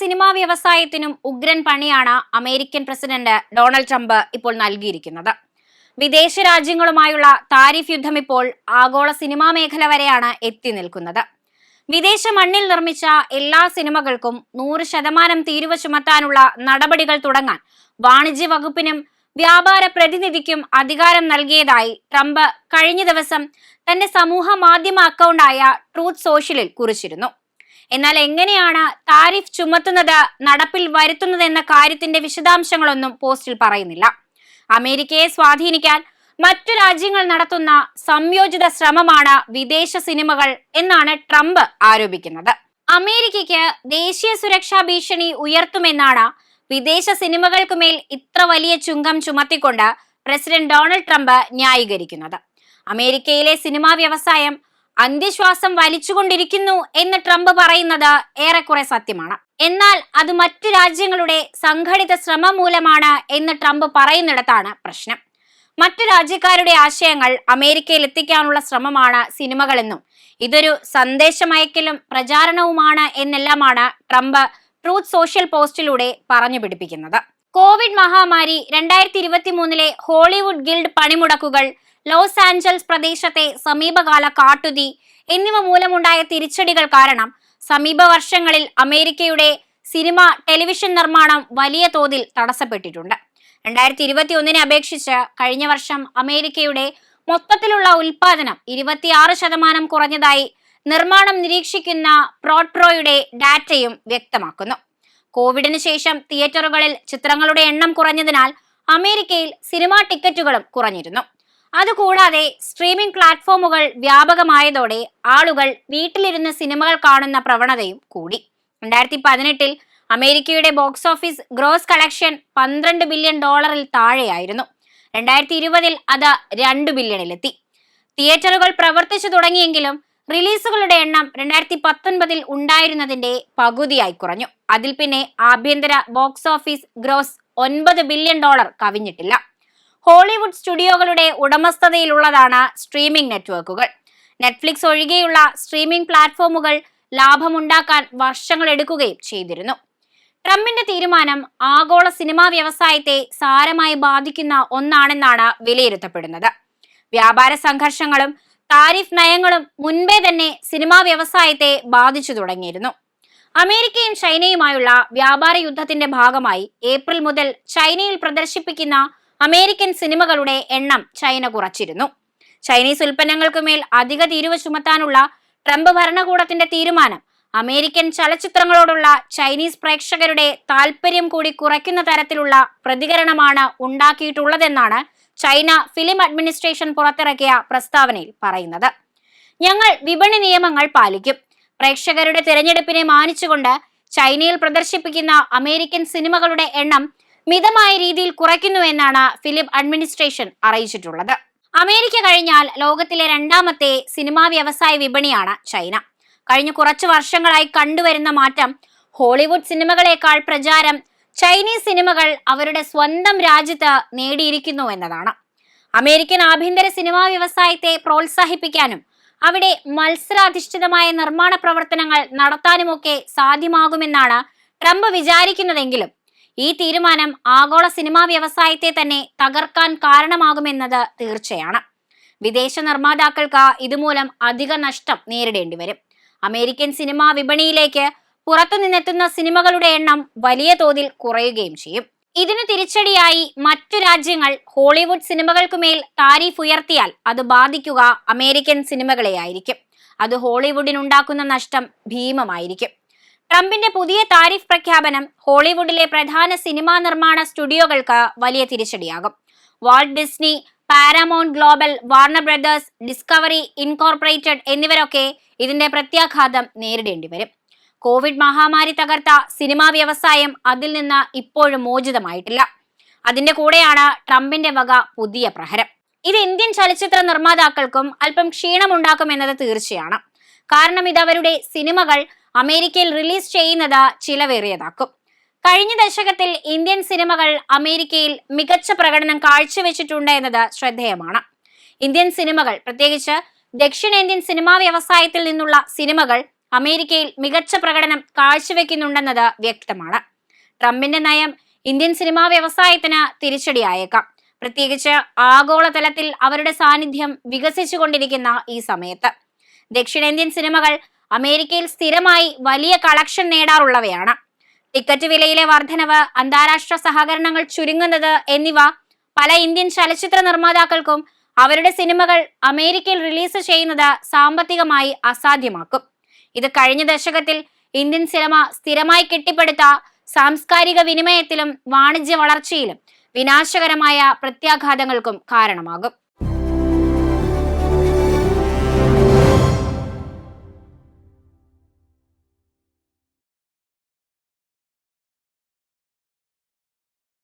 Cinema വ്യവസായത്തിനും ഉഗ്രൻ പണിയാണ് American president Donald Trump ഇപ്പോൾ നൽകിയിരിക്കുന്നത്. വിദേശ രാജ്യങ്ങളുമായുള്ള താരിഫ് യുദ്ധം ഇപ്പോൾ ആഗോള സിനിമാ മേഖല വരെയാണ് എത്തി നിൽക്കുന്നത്. വിദേശ മണ്ണിൽ നിർമ്മിച്ച എല്ലാ സിനിമകൾക്കും നൂറ് ശതമാനം തീരുവ ചുമത്താനുള്ള നടപടികൾ തുടങ്ങാൻ വാണിജ്യ വകുപ്പിനും വ്യാപാര പ്രതിനിധിക്കും അധികാരം നൽകിയതായി ട്രംപ് കഴിഞ്ഞ ദിവസം തന്റെ സമൂഹ മാധ്യമ അക്കൗണ്ടായ ട്രൂത്ത് സോഷ്യലിൽ കുറിച്ചിരുന്നു. എന്നാൽ എങ്ങനെയാണ് താരിഫ് ചുമത്തുന്നത് നടപ്പിൽ വരുത്തുന്നത് എന്ന കാര്യത്തിന്റെ വിശദാംശങ്ങളൊന്നും പോസ്റ്റിൽ പറയുന്നില്ല. അമേരിക്കയെ സ്വാധീനിക്കാൻ മറ്റു രാജ്യങ്ങൾ നടത്തുന്ന സംയോജിത ശ്രമമാണ് വിദേശ സിനിമകൾ എന്നാണ് ട്രംപ് ആരോപിക്കുന്നത്. അമേരിക്കയ്ക്ക് ദേശീയ സുരക്ഷാ ഭീഷണി ഉയർത്തുമെന്നാണ് വിദേശ സിനിമകൾക്ക് മേൽ ഇത്ര വലിയ ചുങ്കം ചുമത്തിക്കൊണ്ട് പ്രസിഡന്റ് ഡൊണാൾഡ് ട്രംപ് ന്യായീകരിക്കുന്നത്. അമേരിക്കയിലെ സിനിമാ വ്യവസായം അന്ത്യശ്വാസം വലിച്ചുകൊണ്ടിരിക്കുന്നു എന്ന് ട്രംപ് പറയുന്നത് ഏറെക്കുറെ സത്യമാണ്. എന്നാൽ അത് മറ്റു രാജ്യങ്ങളുടെ സംഘടിത ശ്രമം മൂലമാണ് എന്ന് ട്രംപ് പറയുന്നിടത്താണ് പ്രശ്നം. മറ്റു രാജ്യക്കാരുടെ ആശയങ്ങൾ അമേരിക്കയിൽ എത്തിക്കാനുള്ള ശ്രമമാണ് സിനിമകളെന്നും ഇതൊരു സന്ദേശമയക്കലും പ്രചാരണവുമാണ് എന്നെല്ലാമാണ് ട്രംപ് ട്രൂത്ത് സോഷ്യൽ പോസ്റ്റിലൂടെ പറഞ്ഞു പിടിപ്പിക്കുന്നത്. കോവിഡ് മഹാമാരി രണ്ടായിരത്തി ഇരുപത്തി മൂന്നിലെ ഹോളിവുഡ് ഗിൽഡ് പണിമുടക്കുകൾ ലോസ് ആഞ്ചൽസ് പ്രദേശത്തെ സമീപകാല കാട്ടുതീ എന്നിവ മൂലമുണ്ടായ തിരിച്ചടികൾ കാരണം സമീപ വർഷങ്ങളിൽ അമേരിക്കയുടെ സിനിമ ടെലിവിഷൻ നിർമ്മാണം വലിയ തോതിൽ തടസ്സപ്പെട്ടിട്ടുണ്ട്. രണ്ടായിരത്തി ഇരുപത്തി ഒന്നിനെ അപേക്ഷിച്ച് കഴിഞ്ഞ വർഷം അമേരിക്കയുടെ മൊത്തത്തിലുള്ള ഉൽപാദനം ഇരുപത്തിയാറ് ശതമാനം കുറഞ്ഞതായി നിർമ്മാണം നിരീക്ഷിക്കുന്ന പ്രോട്രോയുടെ ഡാറ്റയും വ്യക്തമാക്കുന്നു. കോവിഡിന് ശേഷം തിയേറ്ററുകളിൽ ചിത്രങ്ങളുടെ എണ്ണം കുറഞ്ഞതിനാൽ അമേരിക്കയിൽ സിനിമാ ടിക്കറ്റുകളും കുറഞ്ഞിരുന്നു. അതുകൂടാതെ സ്ട്രീമിംഗ് പ്ലാറ്റ്ഫോമുകൾ വ്യാപകമായതോടെ ആളുകൾ വീട്ടിലിരുന്ന് സിനിമകൾ കാണുന്ന പ്രവണതയും കൂടി. രണ്ടായിരത്തി പതിനെട്ടിൽ അമേരിക്കയുടെ ബോക്സ് ഓഫീസ് ഗ്രോസ് കളക്ഷൻ പന്ത്രണ്ട് ബില്യൺ ഡോളറിൽ താഴെയായിരുന്നു. രണ്ടായിരത്തി ഇരുപതിൽ അത് രണ്ട് ബില്യണിലെത്തി. തിയേറ്ററുകൾ പ്രവർത്തിച്ചു തുടങ്ങിയെങ്കിലും റിലീസുകളുടെ എണ്ണം രണ്ടായിരത്തി പത്തൊൻപതിൽ ഉണ്ടായിരുന്നതിന്റെ പകുതിയായി കുറഞ്ഞു. അതിൽ പിന്നെ ആഭ്യന്തര ബോക്സ് ഓഫീസ് ഗ്രോസ് ഒൻപത് ബില്യൺ ഡോളർ കവിഞ്ഞിട്ടില്ല. ഹോളിവുഡ് സ്റ്റുഡിയോകളുടെ ഉടമസ്ഥതയിലുള്ളതാണ് സ്ട്രീമിംഗ് നെറ്റ്വർക്കുകൾ. നെറ്റ്ഫ്ലിക്സ് ഒഴികെയുള്ള സ്ട്രീമിംഗ് പ്ലാറ്റ്ഫോമുകൾ ലാഭമുണ്ടാക്കാൻ വർഷങ്ങൾ എടുക്കുകയും ചെയ്തിരുന്നു. ട്രംപിന്റെ തീരുമാനം ആഗോള സിനിമാ വ്യവസായത്തെ സാരമായി ബാധിക്കുന്ന ഒന്നാണെന്നാണ് വിലയിരുത്തപ്പെടുന്നത്. വ്യാപാര സംഘർഷങ്ങളും താരിഫ് നയങ്ങളും മുൻപേ തന്നെ സിനിമാ വ്യവസായത്തെ ബാധിച്ചു തുടങ്ങിയിരുന്നു. അമേരിക്കയും ചൈനയുമായുള്ള വ്യാപാര യുദ്ധത്തിന്റെ ഭാഗമായി ഏപ്രിൽ മുതൽ ചൈനയിൽ പ്രദർശിപ്പിക്കുന്ന അമേരിക്കൻ സിനിമകളുടെ എണ്ണം ചൈന കുറച്ചിരുന്നു. ചൈനീസ് ഉൽപ്പന്നങ്ങൾക്ക് മേൽ അധിക തീരുവ ചുമത്താനുള്ള ട്രംപ് ഭരണകൂടത്തിന്റെ തീരുമാനം അമേരിക്കൻ ചലച്ചിത്രങ്ങളോടുള്ള ചൈനീസ് പ്രേക്ഷകരുടെ താല്പര്യം കൂടി കുറയ്ക്കുന്ന തരത്തിലുള്ള പ്രതികരണമാണ് ഉണ്ടാക്കിയിട്ടുള്ളതെന്നാണ് ചൈന ഫിലിം അഡ്മിനിസ്ട്രേഷൻ പുറത്തിറക്കിയ പ്രസ്താവനയിൽ പറയുന്നത്. ഞങ്ങൾ വിപണി നിയമങ്ങൾ പാലിക്കും. പ്രേക്ഷകരുടെ തിരഞ്ഞെടുപ്പിനെ മാനിച്ചുകൊണ്ട് ചൈനയിൽ പ്രദർശിപ്പിക്കുന്ന അമേരിക്കൻ സിനിമകളുടെ എണ്ണം മിതമായ രീതിയിൽ കുറയ്ക്കുന്നുവെന്നാണ് ഫിലിം അഡ്മിനിസ്ട്രേഷൻ അറിയിച്ചിട്ടുള്ളത്. അമേരിക്ക കഴിഞ്ഞാൽ ലോകത്തിലെ രണ്ടാമത്തെ സിനിമാ വ്യവസായ വിപണിയാണ് ചൈന. കഴിഞ്ഞ കുറച്ചു വർഷങ്ങളായി കണ്ടുവരുന്ന മാറ്റം ഹോളിവുഡ് സിനിമകളെക്കാൾ പ്രചാരം ചൈനീസ് സിനിമകൾ അവരുടെ സ്വന്തം രാജ്യത്ത് നേടിയിരിക്കുന്നു എന്നതാണ്. അമേരിക്കൻ ആഭ്യന്തര സിനിമാ വ്യവസായത്തെ പ്രോത്സാഹിപ്പിക്കാനും അവിടെ മത്സരാധിഷ്ഠിതമായ നിർമ്മാണ പ്രവർത്തനങ്ങൾ നടത്താനുമൊക്കെ സാധ്യമാകുമെന്നാണ് ട്രംപ് വിചാരിക്കുന്നതെങ്കിലും ഈ തീരുമാനം ആഗോള സിനിമാ വ്യവസായത്തെ തന്നെ തകർക്കാൻ കാരണമാകുമെന്നത് തീർച്ചയാണ്. വിദേശ നിർമ്മാതാക്കൾക്ക് ഇതുമൂലം അധിക നഷ്ടം നേരിടേണ്ടി വരും. അമേരിക്കൻ സിനിമാ വിപണിയിലേക്ക് പുറത്തു നിന്നെത്തുന്ന സിനിമകളുടെ എണ്ണം വലിയ തോതിൽ കുറയുകയും ചെയ്യും. ഇതിനു തിരിച്ചടിയായി മറ്റു രാജ്യങ്ങൾ ഹോളിവുഡ് സിനിമകൾക്കുമേൽ താരിഫ് ഉയർത്തിയാൽ അത് ബാധിക്കുക അമേരിക്കൻ സിനിമകളെയായിരിക്കും അത് ഹോളിവുഡിനുണ്ടാക്കുന്ന നഷ്ടം ഭീമമായിരിക്കും. ട്രംപിന്റെ പുതിയ താരിഫ് പ്രഖ്യാപനം ഹോളിവുഡിലെ പ്രധാന സിനിമാ നിർമ്മാണ സ്റ്റുഡിയോകൾക്ക് വലിയ തിരിച്ചടിയാകും. Walt Disney Paramount Global Warner Brothers Discovery incorporated എന്നിവരൊക്കെ ഇതിന്റെ പ്രത്യാഘാതം നേരിടേണ്ടി വരും. കോവിഡ് മഹാമാരി തകർത്ത സിനിമാ വ്യവസായം അതിൽ നിന്ന് ഇപ്പോഴും മോചിതമായിട്ടില്ല. അതിന്റെ കൂടെയാണ് ട്രംപിന്റെ വക പുതിയ പ്രഹരം. ഇത് ഇന്ത്യൻ ചലച്ചിത്ര നിർമ്മാതാക്കൾക്കും അല്പം ക്ഷീണമുണ്ടാക്കുമെന്നത് തീർച്ചയാണ്. കാരണം ഇത് അവരുടെ സിനിമകൾ അമേരിക്കയിൽ റിലീസ് ചെയ്യുന്നത് ചിലവേറിയതാക്കും. കഴിഞ്ഞ ദശകത്തിൽ ഇന്ത്യൻ സിനിമകൾ അമേരിക്കയിൽ മികച്ച പ്രകടനം കാഴ്ചവെച്ചിട്ടുണ്ട് എന്നത് ശ്രദ്ധേയമാണ്. ഇന്ത്യൻ സിനിമകൾ പ്രത്യേകിച്ച് ദക്ഷിണേന്ത്യൻ സിനിമാ വ്യവസായത്തിൽ നിന്നുള്ള സിനിമകൾ അമേരിക്കയിൽ മികച്ച പ്രകടനം കാഴ്ചവെക്കുന്നുണ്ടെന്നത് വ്യക്തമാണ്. ട്രംപിന്റെ നയം ഇന്ത്യൻ സിനിമാ വ്യവസായത്തിന് തിരിച്ചടിയായേക്കാം. പ്രത്യേകിച്ച് ആഗോളതലത്തിൽ അവരുടെ സാന്നിധ്യം വികസിച്ചുകൊണ്ടിരിക്കുന്ന ഈ സമയത്ത്. ദക്ഷിണേന്ത്യൻ സിനിമകൾ അമേരിക്കയിൽ സ്ഥിരമായി വലിയ കളക്ഷൻ നേടാറുള്ളവയാണ്. ടിക്കറ്റ് വിലയിലെ വർധനവ് അന്താരാഷ്ട്ര സഹകരണങ്ങൾ ചുരുങ്ങുന്നത് എന്നിവ പല ഇന്ത്യൻ ചലച്ചിത്ര നിർമ്മാതാക്കൾക്കും അവരുടെ സിനിമകൾ അമേരിക്കയിൽ റിലീസ് ചെയ്യുന്നത് സാമ്പത്തികമായി അസാധ്യമാക്കും. ഇത് കഴിഞ്ഞ ദശകത്തിൽ ഇന്ത്യൻ സിനിമ സ്ഥിരമായി കെട്ടിപ്പടുത്ത സാംസ്കാരിക വിനിമയത്തിലും വാണിജ്യ വളർച്ചയിലും വിനാശകരമായ പ്രത്യാഘാതങ്ങൾക്കും കാരണമാകും.